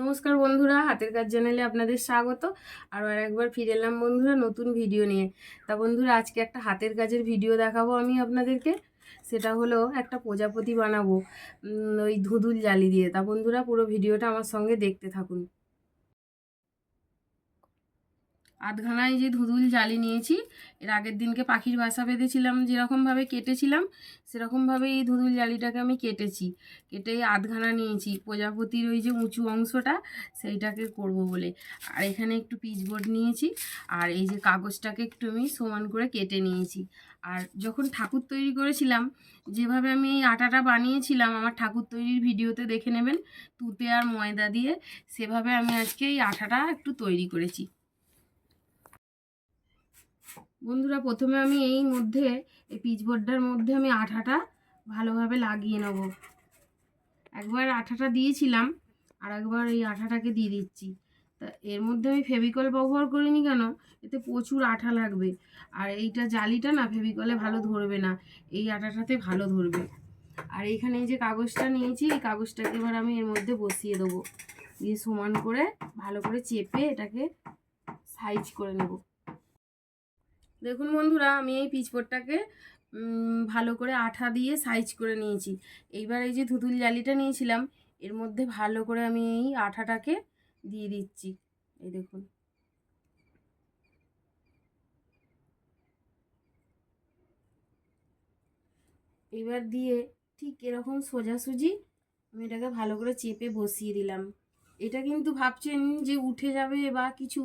নমস্কার বন্ধুরা, হাতের কাজ জানালে আপনাদের স্বাগত। আরও আর একবার ফিরে এলাম বন্ধুরা নতুন ভিডিও নিয়ে। তা বন্ধুরা, আজকে একটা হাতের কাজের ভিডিও দেখাবো আমি আপনাদেরকে। সেটা হলো একটা প্রজাপতি বানাবো ওই ধুদুল জালি দিয়ে। তা বন্ধুরা, পুরো ভিডিওটা আমার সঙ্গে দেখতে থাকুন। আধখানায় যে ধুদুল জালি নিয়েছি, এর আগের দিনকে পাখির বাসা বেঁধেছিলাম, যেরকমভাবে কেটেছিলাম, সেরকমভাবে এই ধুদুল জালিটাকে আমি কেটেছি। কেটে আধখানা নিয়েছি, প্রজাপতির ওই যে উঁচু অংশটা, সেইটাকে করব বলে। আর এখানে একটু পিচবোর্ড নিয়েছি, আর এই যে কাগজটাকে একটু আমি সমান করে কেটে নিয়েছি। আর যখন ঠাকুর তৈরি করেছিলাম, যেভাবে আমি এই আটাটা বানিয়েছিলাম, আমার ঠাকুর তৈরির ভিডিওতে দেখে নেবেন, তুতে আর ময়দা দিয়ে, সেভাবে আমি আজকে এই আটাটা একটু তৈরি করেছি। বন্ধুরা, প্রথমে আমি এই মধ্যে, এই পিচবোর্ডটার মধ্যে আমি আঠাটা ভালোভাবে লাগিয়ে নেব। একবার আঠাটা দিয়েছিলাম, আর একবার এই আঠাটাকে দিয়ে দিচ্ছি। তা এর মধ্যে আমি ফেভিকল ব্যবহার করিনি কেন? এতে প্রচুর আঠা লাগবে। আর এইটা জালিটা না, ফেভিকলে ভালো ধরবে না। এই আঠাটাতে ভালো ধরবে। আর এইখানে এই যে কাগজটা নিয়েছি, এই কাগজটাকে এবার আমি এর মধ্যে বসিয়ে দেবো। দিয়ে সমান করে, ভালো করে চেপে এটাকে সাইজ করে নেব। দেখুন বন্ধুরা, আমি এই পিচবোর্ডটাকে ভালো করে আঠা দিয়ে সাইজ করে নিয়েছি। এইবার এই যে ধুতুল জালিটা নিয়েছিলাম, এর মধ্যে ভালো করে আমি এই আঠাটাকে দিয়ে দিচ্ছি। এই দেখুন। এবার দিয়ে ঠিক এরকম সোজাসুজি আমি এটাকে ভালো করে চেপে বসিয়ে দিলাম। এটা কিন্তু ভাবছেন যে উঠে যাবে বা কিছু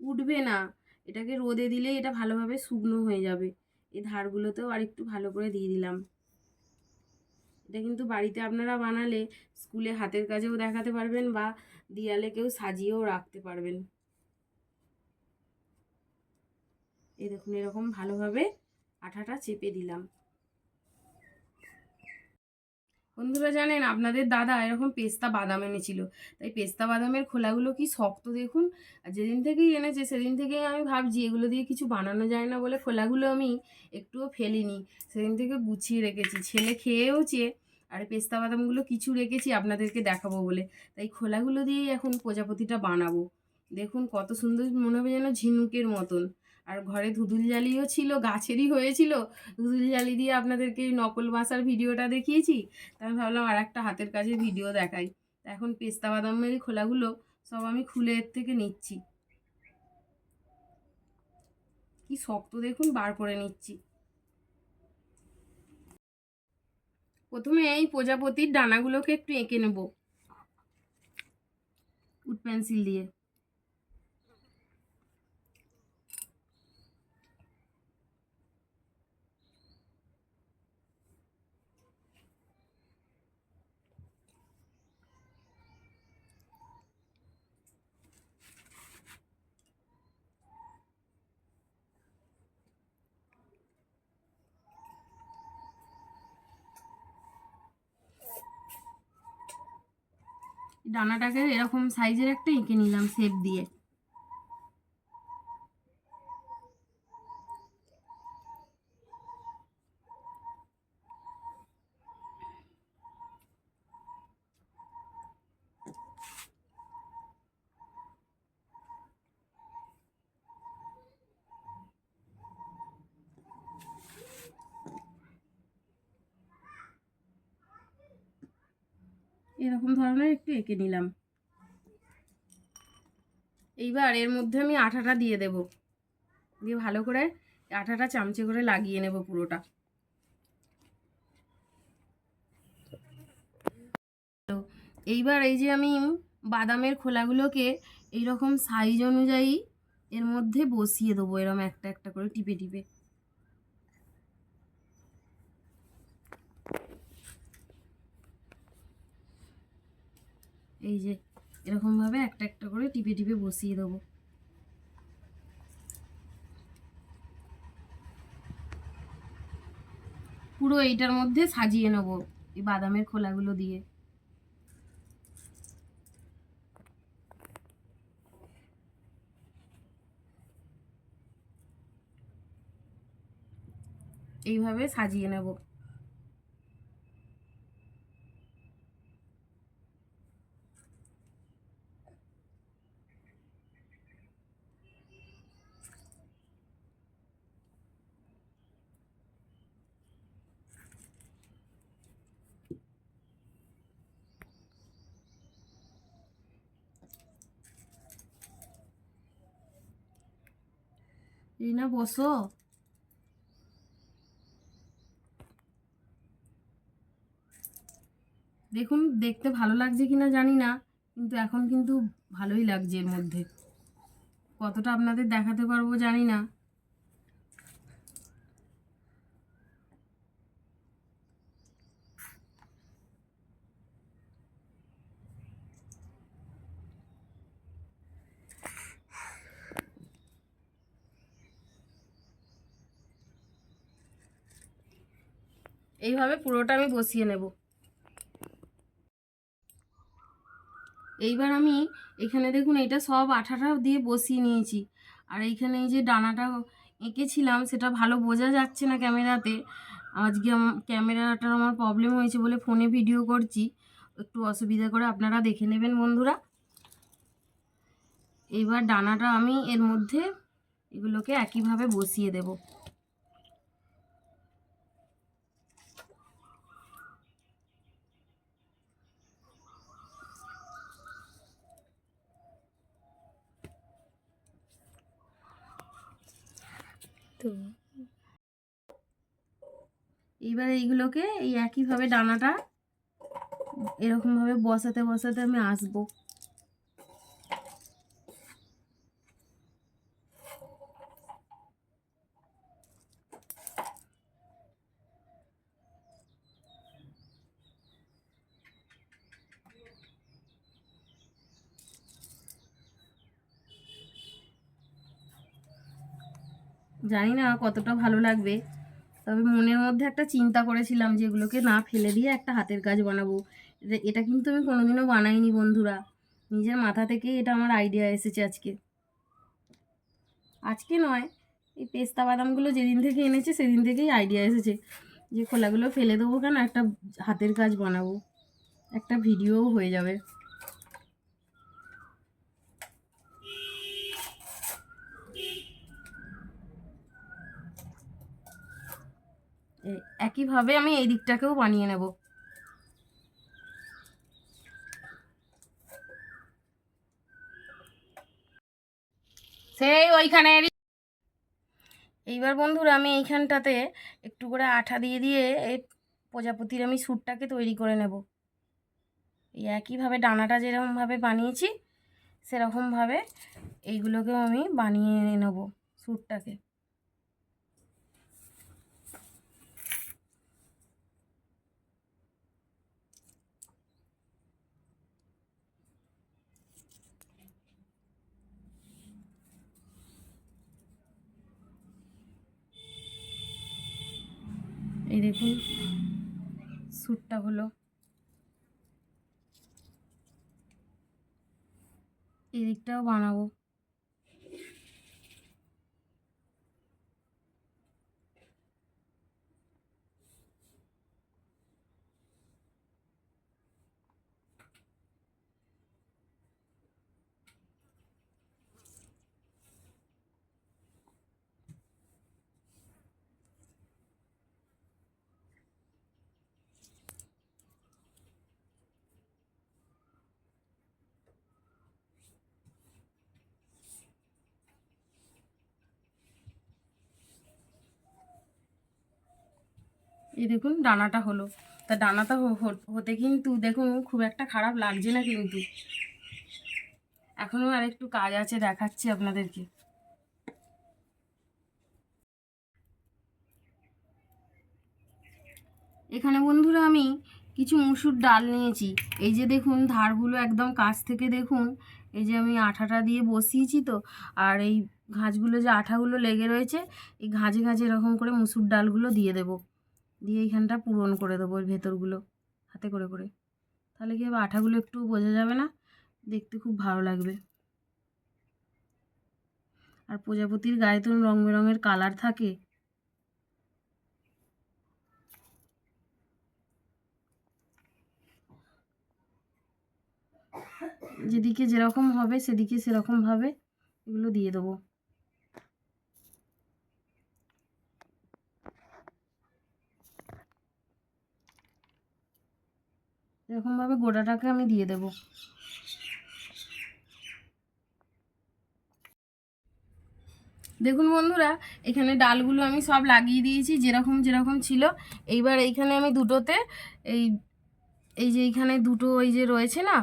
উঠবে না। এটাকে রোদে দিলে এটা ভালোভাবে শুকনো হয়ে যাবে। এই ধারগুলোতেও আর একটু ভালো করে দিয়ে দিলাম। এটা কিন্তু বাড়িতে আপনারা বানালে স্কুলে হাতের কাজেও দেখাতে পারবেন বা দিয়ালে কেউ সাজিয়েও রাখতে পারবেন। এই দেখুন, এরকম ভালোভাবে আঠাটা চেপে দিলাম। বন্ধুরা জানেন, আপনাদের দাদা এরকম পেস্তা বাদাম এনেছিল। তাই পেস্তা বাদামের খোলাগুলো কি শক্ত দেখুন? আর যেদিন থেকেই এনেছে, সেদিন থেকেই আমি ভাবছি, এগুলো দিয়ে কিছু বানানো যায় না বলে খোলাগুলো আমি একটুও ফেলিনি। সেদিন থেকে গুছিয়ে রেখেছি, ছেলে খেয়েওছে আর পেস্তা বাদামগুলো কিছু রেখেছি, আপনাদেরকে দেখাবো বলে। তাই খোলাগুলো দিয়েই এখন প্রজাপতিটা বানাবো। দেখুন কত সুন্দর, মনে হবে যেন ঝিনুকের মতন। আর ঘরে ধুদুল জালিও ছিল, গাছেরই হয়েছিল। ধুদুল জালি দিয়ে আপনাদেরকে নকল বাসার ভিডিওটা দেখিয়েছি। তাই আমি ভাবলাম আর একটা হাতের কাছে ভিডিও দেখাই। এখন পেস্তা বাদামের খোলাগুলো সব আমি খুলে এর থেকে নিচ্ছি। কি শক্ত দেখুন, বার করে নিচ্ছি। প্রথমে এই প্রজাপতির ডানাগুলোকে একটু এঁকে নেব। উড পেন্সিল দিয়ে। ডানাটাকে এরকম সাইজের একটা এঁকে নিলাম শেপ দিয়ে। এরকম ধরনের একটু এঁকে নিলাম। এইবার এর মধ্যে আমি আঠাটা দিয়ে দেব। দিয়ে ভালো করে আঠাটা চামচে করে লাগিয়ে নেব পুরোটা। তো এইবার এই যে আমি বাদামের খোলাগুলোকে এইরকম সাইজ অনুযায়ী এর মধ্যে বসিয়ে দেবো এরকম একটা একটা করে টিপে টিপে। এই যে, এরকমভাবে একটা একটা করে টিপে টিপে বসিয়ে দেবো। পুরো এইটার মধ্যে সাজিয়ে নেব এই বাদামের খোলাগুলো দিয়ে। এইভাবে সাজিয়ে নেব। এই না বসো। দেখুন, দেখতে ভালো লাগছে কিনা জানি না, কিন্তু এখন কিন্তু ভালোই লাগছে এর মধ্যে। কতটা আপনাদের দেখাতে পারব জানি না। এইভাবে পুরোটা আমি বসিয়ে নেব। এইবার আমি এখানে দেখুন এটা সব আঠাটা দিয়ে বসিয়ে নিয়েছি। আর এইখানে এই যে ডানাটা এঁকেছিলাম, সেটা ভালো বোঝা যাচ্ছে না ক্যামেরাতে। আজকে ক্যামেরাটার আমার প্রবলেম হয়েছে বলে ফোনে ভিডিও করছি। একটু অসুবিধা করে আপনারা দেখে নেবেন বন্ধুরা। এইবার ডানাটা আমি এর মধ্যে এগুলোকে একইভাবে বসিয়ে দেবো তো এইবার এইগুলোকে এই একইভাবে ডানাটা এরকমভাবে বসাতে বসাতে আমি আসব। জানি না কতটা ভালো লাগবে। তবে মনের মধ্যে একটা চিন্তা করেছিলাম যে এগুলোকে না ফেলে দিয়ে একটা হাতের কাজ বানাবো। এটা- কিন্তু আমি কোনোদিনও বানাইনি বন্ধুরা। নিজের মাথা থেকে এটা আমার আইডিয়া এসেছে আজকে। আজকে নয়, এই পেস্তা বাদামগুলো যেদিন থেকে এনেছে সেদিন থেকেই আইডিয়া এসেছে যে খোলাগুলো ফেলে দেবো কেন? একটা হাতের কাজ বানাবো। একটা ভিডিওও হয়ে যাবে। একইভাবে আমি এই দিকটাকেও বানিয়ে নেব। সেই ওইখানে এইবার বন্ধুরা আমি এইখানটাতে একটু করে আঠা দিয়ে দিয়ে এই প্রজাপতির আমি স্যুটটাকে তৈরি করে নেব। এই একইভাবে ডানাটা যেরকমভাবে বানিয়েছি, সেরকমভাবে এইগুলোকেও আমি বানিয়ে নেব স্যুটটাকে। এই দেখুন স্যুটটা হলো। এই দিকটাও বানাবো। এই দেখুন, ডানাটা হলো। তা ডানাটা হতে কিন্তু দেখুন, খুব একটা খারাপ লাগছে না কিন্তু। এখনও আর একটু কাজ আছে, দেখাচ্ছি আপনাদেরকে। এখানে বন্ধুরা আমি কিছু মুসুর ডাল নিয়েছি। এই যে দেখুন, ধারগুলো একদম কাছ থেকে দেখুন। এই যে আমি আঠাটা দিয়ে বসিয়েছি তো, আর এই ঘাঁচগুলো যে আঠাগুলো লেগে রয়েছে, এই ঘাঁজে ঘাঁজে এরকম করে মুসুর ডালগুলো দিয়ে দেবো। দিয়ে এইখানটা পূরণ করে দেবো ওই ভেতরগুলো হাতে করে করে। তাহলে কি আঠাগুলো একটু বোঝা যাবে না? দেখতে খুব ভালো লাগবে। আর প্রজাপতির গায়ে তো রং বেরঙের কালার থাকে। যেদিকে যেরকম হবে, সেদিকে সেরকমভাবে এগুলো দিয়ে দেবো। এরকমভাবে গোটাটাকে আমি দিয়ে দেবো। দেখুন বন্ধুরা, এখানে ডালগুলো আমি সব লাগিয়ে দিয়েছি, যেরকম যেরকম ছিল। এইবার এইখানে আমি দুটোতে এই এই যে এইখানে দুটো ওই যে রয়েছে না,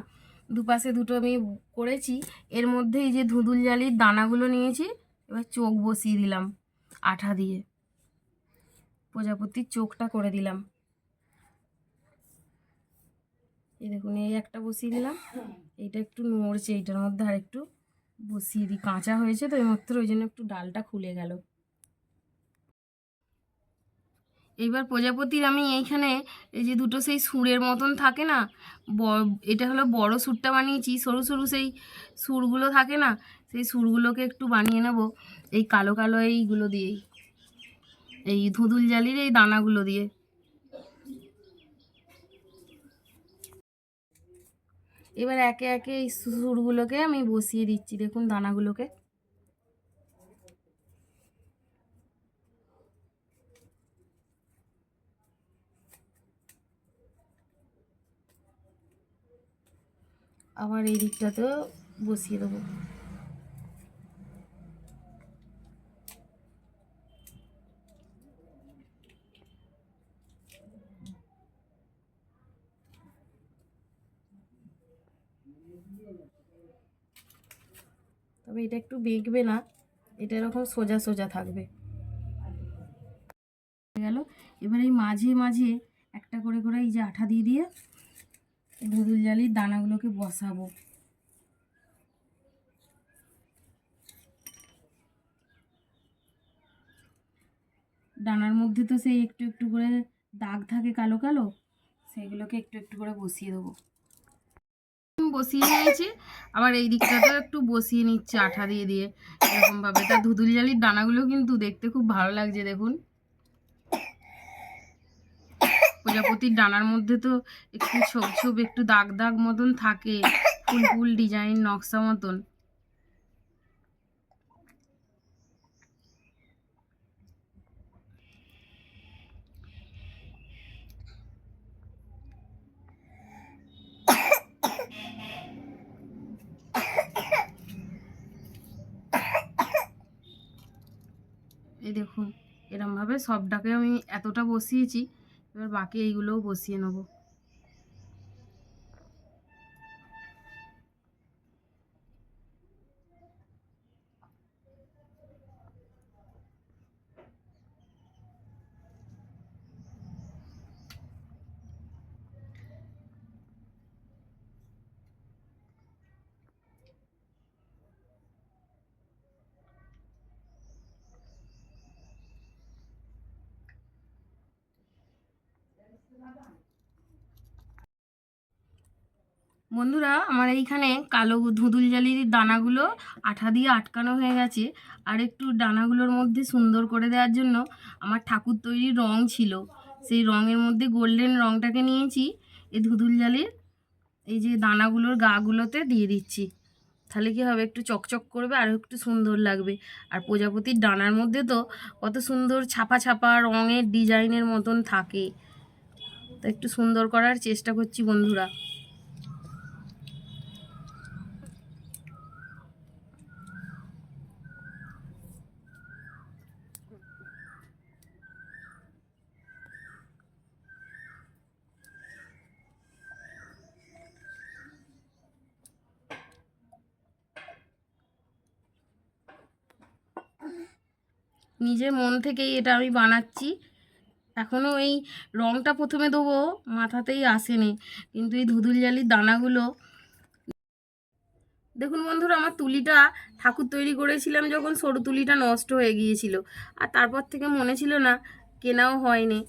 দুপাশে দুটো আমি করেছি। এর মধ্যে এই যে ধুঁদুল জালির দানাগুলো নিয়েছি, এবার চোখ বসিয়ে দিলাম আঠা দিয়ে। প্রজাপতির চোখটা করে দিলাম। এই দেখুন, এই একটা বসিয়ে দিলাম। এইটা একটু নড়ছে, এইটার মধ্যে আর একটু বসিয়ে দিই। কাঁচা হয়েছে তো এইমাত্র ওই জন্য একটু ডালটা খুলে গেল। এইবার প্রজাপতির আমি এইখানে এই যে দুটো সেই সুরের মতন থাকে না এটা হলো বড় সুরটা বানিয়েছি, সরু সরু সেই সুরগুলো থাকে না, সেই সুরগুলোকে একটু বানিয়ে নেব, এই কালো কালো এইগুলো দিয়েই। এই ধুদুল জালির এই দানাগুলো দিয়ে। এবার একে একে এই সুরগুলোকে আমি বসিয়ে দিচ্ছি, দেখুন দানাগুলোকে। আবার এই দিকটাতেও বসিয়ে দেবো। তবে এটা একটু বেঁকবে না। এটা এরকম সোজা সোজা থাকবে। গেল। এবার এই মাঝে মাঝে একটা করে করে এই যে আঠা দিয়ে দিয়ে ধুদুল জালির দানাগুলোকে বসাবো। ডানার মধ্যে তো সেই একটু একটু করে দাগ থাকে কালো কালো সেগুলোকে একটু একটু করে বসিয়ে দেবো। বসিয়ে নিয়েছি। আবার এই দিকটাতেও একটু বসিয়ে নিচ্ছে, আঠা দিয়ে দিয়ে। এরকমভাবে। তা ধুদুল জালির দানাগুলো কিন্তু দেখতে খুব ভালো লাগছে, দেখুন। প্রজাপতির ডানার মধ্যে তো একটু ছোপ ছোপ, একটু দাগ দাগ মতন থাকে। ফুল ফুল ডিজাইন, নকশা মতন। এই দেখুন এরমভাবে সবটাকে আমি এতটা বসিয়েছি এবার বাকি এইগুলোও বসিয়ে নেব। বন্ধুরা, আমার এইখানে কালো ধুঁদুল জালির দানাগুলো আঠা দিয়ে আটকানো হয়ে গেছে। আর একটু দানাগুলোর মধ্যে সুন্দর করে দেওয়ার জন্য আমার ঠাকুর তৈরির রং ছিল। সেই রঙের মধ্যে গোল্ডেন রংটাকে নিয়েছি। এই ধুঁদুল জালির এই যে দানাগুলোর গাগুলোতে দিয়ে দিচ্ছি। তাহলে কী হবে? একটু চকচক করবে, আর একটু সুন্দর লাগবে। আর প্রজাপতির ডানার মধ্যে তো কত সুন্দর ছাপা ছাপা রঙের ডিজাইনের মতন থাকে। তো একটু সুন্দর করার চেষ্টা করছি বন্ধুরা। নিজের মন থেকেই এটা আমি বানাচ্ছি। এখনও এই রঙটা প্রথমে দেবো, মাথাতেই আসেনি। কিন্তু এই ধুদুল জালির দানাগুলো, দেখুন বন্ধুরা, আমার তুলিটা ঠাকুর তৈরি করেছিলাম যখন সরু তুলিটা নষ্ট হয়ে গিয়েছিল। আর তারপর থেকে মনে ছিল না, কেনাও হয়নি।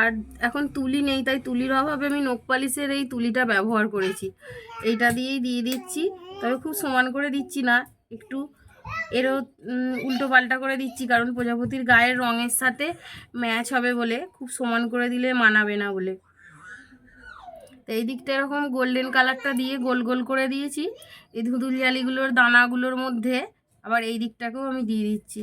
আর এখন তুলি নেই, তাই তুলির অভাবে আমি নখ পালিশের এই তুলিটা ব্যবহার করেছি। এইটা দিয়েই দিয়ে দিচ্ছি, তবে খুব সমান করে দিচ্ছি না, একটু এরও উল্টো পাল্টা করে দিচ্ছি, কারণ প্রজাপতির গায়ের রঙের সাথে ম্যাচ হবে বলে খুব সমান করে দিলে মানাবে না বলে। তো এই দিকটা এরকম গোল্ডেন কালারটা দিয়ে গোল গোল করে দিয়েছি। এই ধুদুল জালিগুলোর দানাগুলোর মধ্যে আবার এই দিকটাকেও আমি দিয়ে দিচ্ছি।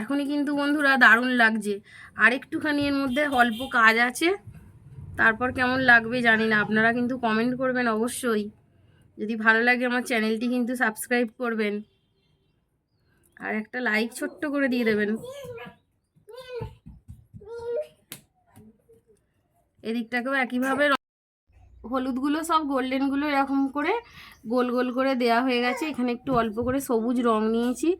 এখনই কিন্তু বন্ধুরা দারুণ লাগছে। আর একটুখানি এর মধ্যে অল্প কাজ আছে। তারপর কেমন লাগবে জানি না, আপনারা কিন্তু কমেন্ট করবেন অবশ্যই। যদি ভালো লাগে আমার চ্যানেলটি কিন্তু সাবস্ক্রাইব করবেন। আর একটা লাইক ছোট্ট করে দিয়ে দেবেন। এদিকটাকেও একইভাবে হলুদগুলো সব গোল্ডেনগুলো এরকম করে গোল গোল করে দেয়া হয়ে গেছে। এখানে একটু অল্প করে সবুজ রং নিয়েছি।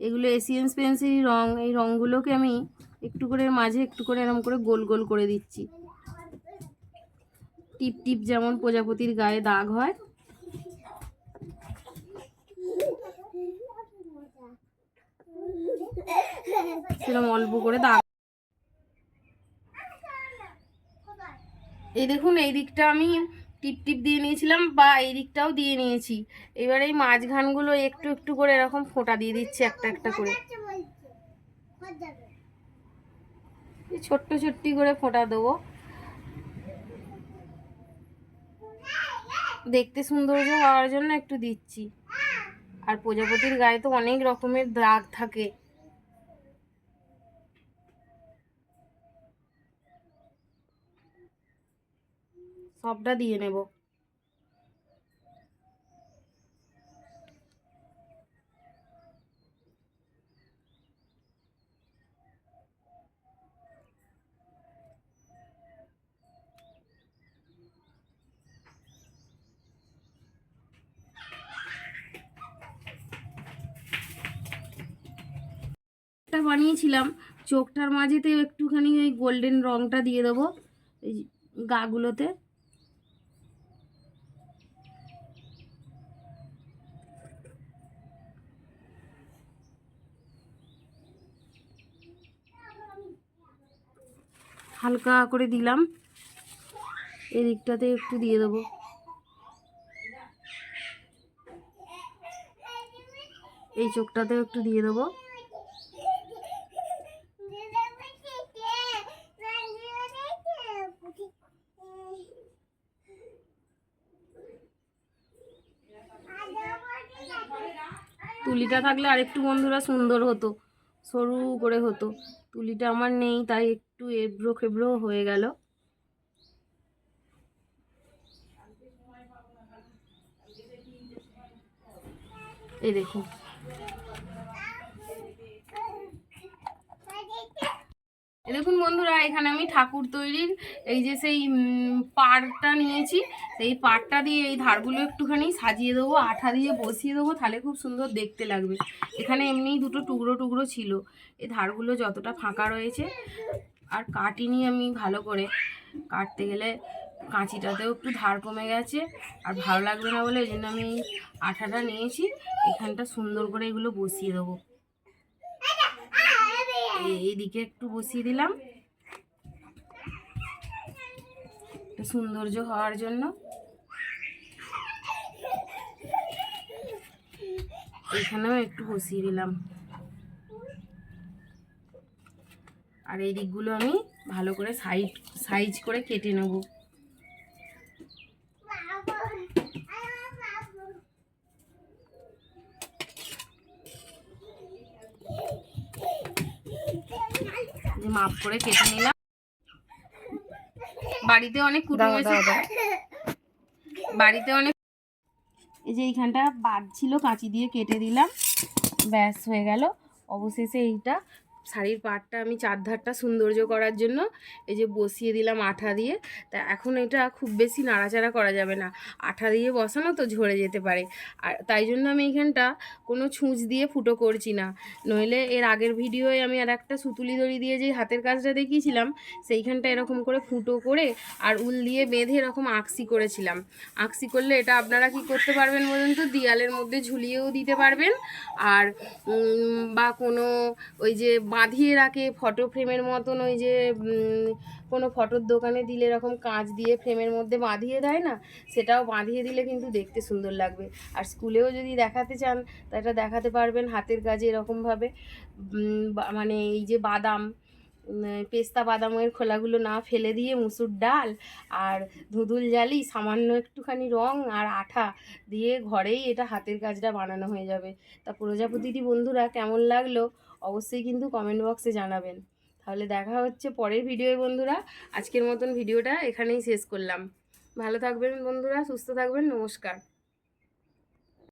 এগুলো এসিয়েন্স পেন্সিল রং, এই রঙগুলোকে আমি একটু করে মাঝে একটু করে এরকম করে গোল গোল করে দিচ্ছি। টিপ টিপ যেমন প্রজাপতির গায়ে দাগ হয়। অল্প করে দাগ। এই দেখুন, এই দিকটা আমি টিপ টিপ দিয়ে নিয়েছিলাম বা এই দিকটাও দিয়ে নিয়েছি। এবার এই মাঝখানগুলো একটু একটু করে এরকম ফোঁটা দিয়ে দিচ্ছি একটা একটা করে। ছোট্ট ছোট্টি করে ফোঁটা দেবো। দেখতে সৌন্দর্য হওয়ার জন্য একটু দিচ্ছি। আর প্রজাপতির গায়ে তো অনেক রকমের দাগ থাকে। সবটা দিয়ে নেব। বানিয়েছিলাম। চোখটার মাঝেতে একটুখানি ওই গোল্ডেন রংটা দিয়ে দেবো। এই গাগুলোতে হালকা করে দিলাম। এদিকটাতে একটু দিয়ে দেবো। এই চোখটাতেও একটু দিয়ে দেবো। তুলিটা থাকলে আরেকটু বন্ধুরা সুন্দর হতো, সরু করে হতো। তুলিটা আমার নেই তাই একটু এবড়ো খেবড়ো হয়ে গেল। এই দেখুন। দেখুন বন্ধুরা, এখানে আমি ঠাকুর তৈরির এই যে সেই পাড়টা নিয়েছি। সেই পাড়টা দিয়ে এই ধারগুলো একটুখানি সাজিয়ে দেবো, আঠা দিয়ে বসিয়ে দেবো, তাহলে খুব সুন্দর দেখতে লাগবে। এখানে এমনি দুটো টুকরো টুকরো ছিল, এই ধারগুলো যতটা ফাঁকা রয়েছে। আর কাটিনি আমি ভালো করে। কাটতে গেলে কাঁচিটাতেও একটু ধার কমে গেছে, আর ভালো লাগবে না বলে ওই জন্য আমি আঠাটা নিয়েছি। এখানটা সুন্দর করে এগুলো বসিয়ে দেবো। এইদিকে একটু বসিয়ে দিলাম। সৌন্দর্য হওয়ার জন্য। এখানেও একটু বসিয়ে দিলাম। আর এই দিকগুলো আমি ভালো করে সাইজ সাইজ করে কেটে নেব। যে মাপ করে কেটে নিলাম। বাড়িতে অনেক কুটুম এসে বাড়িতে অনেক এই যে এইখানটা বাদ ছিল কাঁচি দিয়ে কেটে দিলাম। ব্যাস হয়ে গেল। অবশেষে এইটা শাড়ির পাড়টা আমি চারধারটা সৌন্দর্য করার জন্য এই যে বসিয়ে দিলাম আঠা দিয়ে। তা এখন এটা খুব বেশি নাড়াচাড়া করা যাবে না। আঠা দিয়ে বসানো তো ঝরে যেতে পারে। আর তাই জন্য আমি এইখানটা কোনো ছুঁচ দিয়ে ফুটো করছি না। নইলে এর আগের ভিডিওয়ে আমি আর একটা সুতুলি দড়ি দিয়ে যে হাতের কাজটা দেখিয়েছিলাম, সেইখানটা এরকম করে ফুটো করে আর উল দিয়ে বেঁধে এরকম আকসি করেছিলাম। আকসি করলে এটা আপনারা কি করতে পারবেন বলুন তো? দেয়ালের মধ্যে ঝুলিয়েও দিতে পারবেন। আর বা কোনো ওই যে বাঁধিয়ে রাখে ফটো ফ্রেমের মতন ওই যে কোনো ফটোর দোকানে দিলে এরকম কাঁচ দিয়ে ফ্রেমের মধ্যে বাঁধিয়ে দেয় না? সেটাও বাঁধিয়ে দিলে কিন্তু দেখতে সুন্দর লাগবে। আর স্কুলেও যদি দেখাতে চান, তা এটা দেখাতে পারবেন হাতের কাজে এরকমভাবে। মানে এই যে বাদাম পেস্তা বাদামের খোলাগুলো না ফেলে দিয়ে মুসুর ডাল আর ধুদুল জালি, সামান্য একটুখানি রং আর আঠা দিয়ে ঘরেই এটা হাতের কাজটা বানানো হয়ে যাবে। তা প্রজাপতিটি বন্ধুরা কেমন লাগল? অবশ্যই কিন্তু কমেন্ট বক্সে জানাবেন। তাহলে দেখা হচ্ছে পরের ভিডিওয়ে বন্ধুরা। আজকের মতন ভিডিওটা এখানেই শেষ করলাম। ভালো থাকবেন বন্ধুরা, সুস্থ থাকবেন, নমস্কার।